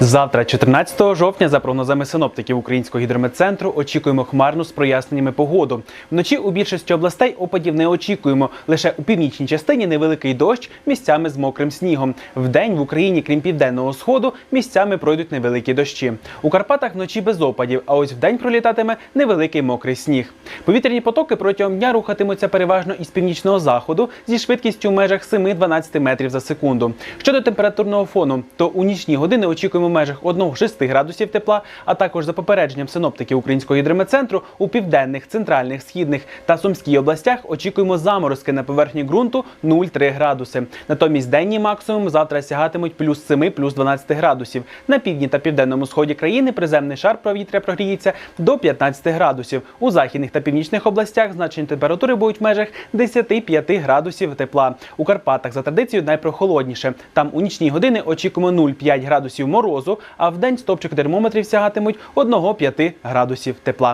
Завтра, 14 жовтня, за прогнозами синоптиків Українського гідрометцентру, очікуємо хмарну з проясненнями погоду. Вночі у більшості областей опадів не очікуємо. Лише у північній частині невеликий дощ місцями з мокрим снігом. Вдень в Україні, крім південного сходу, місцями пройдуть невеликі дощі. У Карпатах вночі без опадів, а ось вдень пролітатиме невеликий мокрий сніг. Повітряні потоки протягом дня рухатимуться переважно із північного заходу зі швидкістю в межах 7-12 метрів за секунду. Щодо температурного фону, то у нічні години очікуємо в межах 1-6 градусів тепла, а також за попередженням синоптиків Українського гідрометцентру у південних, центральних, східних та сумській областях очікуємо заморозки на поверхні ґрунту 0,3 градуси. Натомість денні максимум завтра сягатимуть плюс 7, плюс 12 градусів. На півдні та південному сході країни приземний шар повітря прогріється до 15 градусів. У західних та північних областях значення температури будуть в межах 10-5 градусів тепла. У Карпатах за традицією найпрохолодніше. Там у нічні години очікуємо 0,5 градусів морозу, а в день стопчик термометрів сягатимуть 1-5 градусів тепла.